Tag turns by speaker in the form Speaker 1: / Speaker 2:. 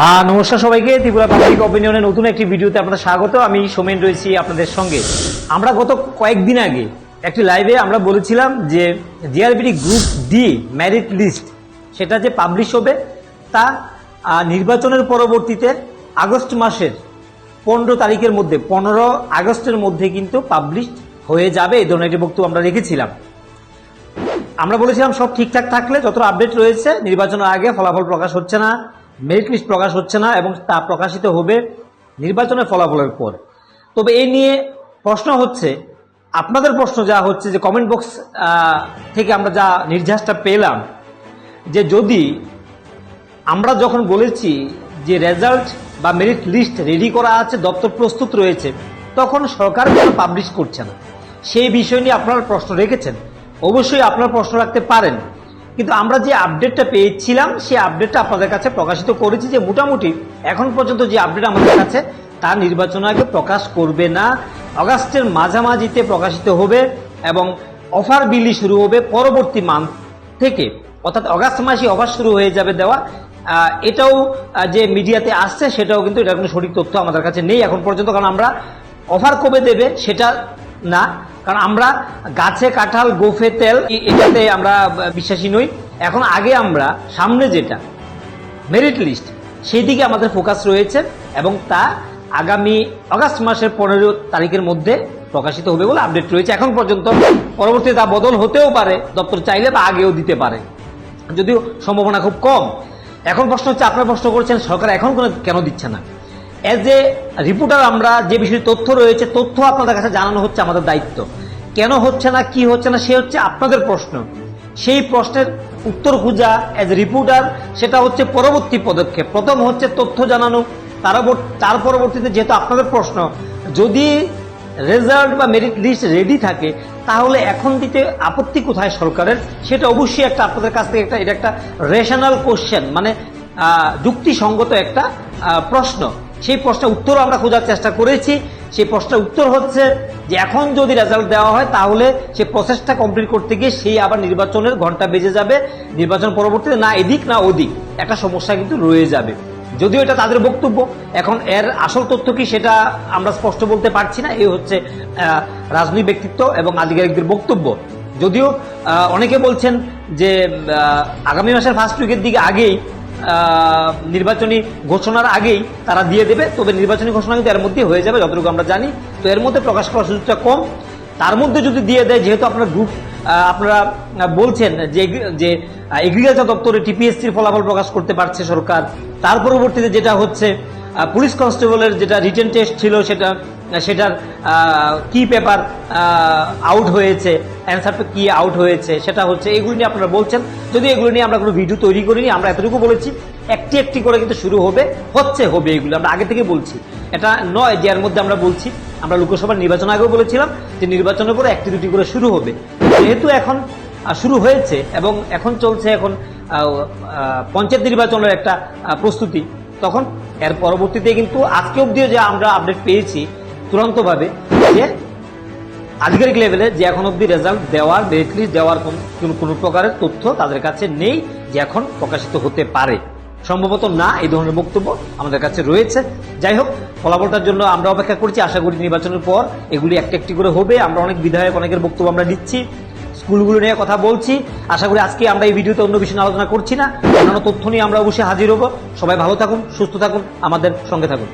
Speaker 1: আহ, নমস্কার সবাইকে। ত্রিপুরা পাবলিক অপিনিয়নের নতুন একটি ভিডিওতে আপনাদের স্বাগত। আমি সোমেন রয়েছি আপনাদের সঙ্গে। আমরা গত কয়েকদিন আগে একটি লাইভে আমরা বলেছিলাম যে GRBD group D merit list সেটা যে পাবলিশ হবে তা নির্বাচনের পরবর্তীতে আগস্ট মাসের পনেরো তারিখের মধ্যে পনেরো আগস্টের মধ্যে কিন্তু পাবলিশ হয়ে যাবে এই ধরনের একটি বক্তব্য আমরা রেখেছিলাম। আমরা বলেছিলাম সব ঠিকঠাক থাকলে যত আপডেট রয়েছে নির্বাচনের আগে ফলাফল প্রকাশ হচ্ছে না। মেরিট লিস্ট প্রকাশ হচ্ছে না এবং তা প্রকাশিত হবে নির্বাচনের ফলাফলের পর। তবে এই নিয়ে প্রশ্ন হচ্ছে, আপনাদের প্রশ্ন যা হচ্ছে যে কমেন্ট বক্স থেকে আমরা যা নির্যাসটা পেলাম, যে যদি আমরা যখন বলেছি যে রেজাল্ট বা মেরিট লিস্ট রেডি করা আছে, দপ্তর প্রস্তুত রয়েছে, তখন সরকার কেন পাবলিশ করছে না। সেই বিষয় নিয়ে আপনারা প্রশ্ন রেখেছেন। অবশ্যই আপনারা প্রশ্ন রাখতে পারেন। কিন্তু আমরা যে আপডেটটা পেয়েছিলাম, সেই আপডেটটা আপনাদের কাছে প্রকাশিত করেছি যে মোটামুটি এখন পর্যন্ত যে আপডেট আমাদের কাছে, তা নির্বাচন আগে প্রকাশ করবে না। অগাস্টের মাঝামাঝিতে প্রকাশিত হবে এবং অফার বিলি শুরু হবে পরবর্তী মান্থ থেকে। অর্থাৎ অগাস্ট মাসে অফার শুরু হয়ে যাবে দেওয়া। এটাও যে মিডিয়াতে আসছে, সেটাও কিন্তু এটা কোনো সঠিক তথ্য আমাদের কাছে নেই এখন পর্যন্ত। কারণ আমরা অফার কবে দেবে, সেটা না, কারণ আমরা গাছে কাঁঠাল, গোফে তেল এটাতে আমরা বিশ্বাসী নই। এখন আগে আমরা, সামনে যেটা মেরিট লিস্ট সেই দিকে আমাদের ফোকাস রয়েছে এবং তা আগামী আগস্ট মাসের পনেরো তারিখের মধ্যে প্রকাশিত হবে বলে আপডেট রয়েছে। এখন পর্যন্ত পরবর্তীতে তা বদল হতেও পারে, দপ্তর চাইলে তা আগেও দিতে পারে। যদিও সম্ভাবনা খুব কম। এখন প্রশ্ন হচ্ছে, আপনারা প্রশ্ন করছেন, সরকার এখন কোনো কেন দিচ্ছে না? অ্যাজ এ রিপোর্টার আমরা যে বিষয়ে তথ্য রয়েছে, তথ্য আপনাদের কাছে জানানো হচ্ছে আমাদের দায়িত্ব। কেন হচ্ছে না, কি হচ্ছে না, সে হচ্ছে আপনাদের প্রশ্ন। সেই প্রশ্নের উত্তর খোঁজা অ্যাজ রিপোর্টার সেটা হচ্ছে পরবর্তী পদক্ষেপ। প্রথম হচ্ছে তথ্য জানানো তার পর- তার পরবর্তীতে যেহেতু আপনাদের প্রশ্ন, যদি রেজাল্ট বা মেরিট লিস্ট রেডি থাকে, তাহলে এখন দিতে আপত্তি কোথায় সরকারের? সেটা অবশ্যই একটা আপনাদের কাছ থেকে একটা এটা একটা রেশনাল কোশ্চেন মানে যুক্তিসঙ্গত একটা প্রশ্ন। সেই প্রশ্নের উত্তর আমরা খোঁজার চেষ্টা করেছি। সেই প্রশ্নের উত্তর হচ্ছে যে এখন যদি রেজাল্ট দেওয়া হয়, তাহলে সে প্রসেসটা কমপ্লিট করতে গিয়ে সেই আবার নির্বাচনের ঘণ্টা বেজে যাবে। নির্বাচন পরবর্তীতে না এদিক, না ওদিক। একটা সমস্যা কিন্তু রয়ে যাবে। যদিও এটা তাদের বক্তব্য, এখন এর আসল তথ্য কি সেটা আমরা স্পষ্ট বলতে পারছি না। এই হচ্ছে রাজনৈতিক ব্যক্তিত্ব এবং আধিকারিকদের বক্তব্য। যদিও অনেকে বলছেন যে আগামী মাসের ফার্স্ট উইকের দিকে আগেই নির্বাচনী ঘোষণার আগেই তারা দিয়ে দেবে, তবে নির্বাচনী ঘোষণা কিন্তু এর মধ্যে হয়ে যাবে, যতটুকু আমরা জানি। তো এর মধ্যে প্রকাশ করার সুযোগটা কম। তার মধ্যে যদি দিয়ে দেয়, যেহেতু আপনার গ্রুপ আপনারা বলছেন যে যে এগ্রিকালচার দপ্তরে টিপিএসসির ফলাফল প্রকাশ করতে পারছে সরকার, তার পরবর্তীতে যেটা হচ্ছে পুলিশ কনস্টেবলের যেটা রিটেন টেস্ট ছিল সেটা সেটার কি পেপার আউট হয়েছে অ্যান্সার কি আউট হয়েছে, সেটা হচ্ছে এগুলো নিয়ে আপনারা বলছেন। যদি এগুলো নিয়ে আমরা কোনো ভিডিও তৈরি করিনি, আমরা এতটুকু বলেছি, একটি একটি করে কিন্তু শুরু হবে, হচ্ছে হবে এগুলো, আমরা আগে থেকে বলছি। এটা নয় যে এর মধ্যে আমরা বলছি, আমরা লোকসভার নির্বাচন আগেও বলেছিলাম যে নির্বাচনের পরে একটি দুটি করে শুরু হবে। যেহেতু এখন শুরু হয়েছে এবং এখন চলছে এখন পঞ্চায়েত নির্বাচনের একটা প্রস্তুতি। তখন এর পরবর্তীতে কিন্তু আজকে অবধিও যে আমরা আপডেট পেয়েছি চূড়ান্তভাবে, যে আধিকারিক লেভেলে যে এখন অবধি রেজাল্ট দেওয়ার মেরিট লিস্ট দেওয়ার কোনো প্রকারের তথ্য তাদের কাছে নেই, যে এখন প্রকাশিত হতে পারে। সম্ভবত না, এই ধরনের বক্তব্য আমাদের কাছে রয়েছে। যাই হোক, ফলাফলটার জন্য আমরা অপেক্ষা করছি। আশা করি নির্বাচনের পর এগুলি একটা একটি করে হবে। আমরা অনেক বিধায়ক, অনেকের বক্তব্য আমরা নিচ্ছি। স্কুলগুলো নিয়ে কথা বলছি। আশা করি আজকে আমরা এই ভিডিওতে অন্য বিষয় আলোচনা করছি না। অন্যান্য তথ্য নিয়ে আমরা অবশ্যই হাজির হব। সবাই ভালো থাকুন, সুস্থ থাকুন, আমাদের সঙ্গে থাকুন।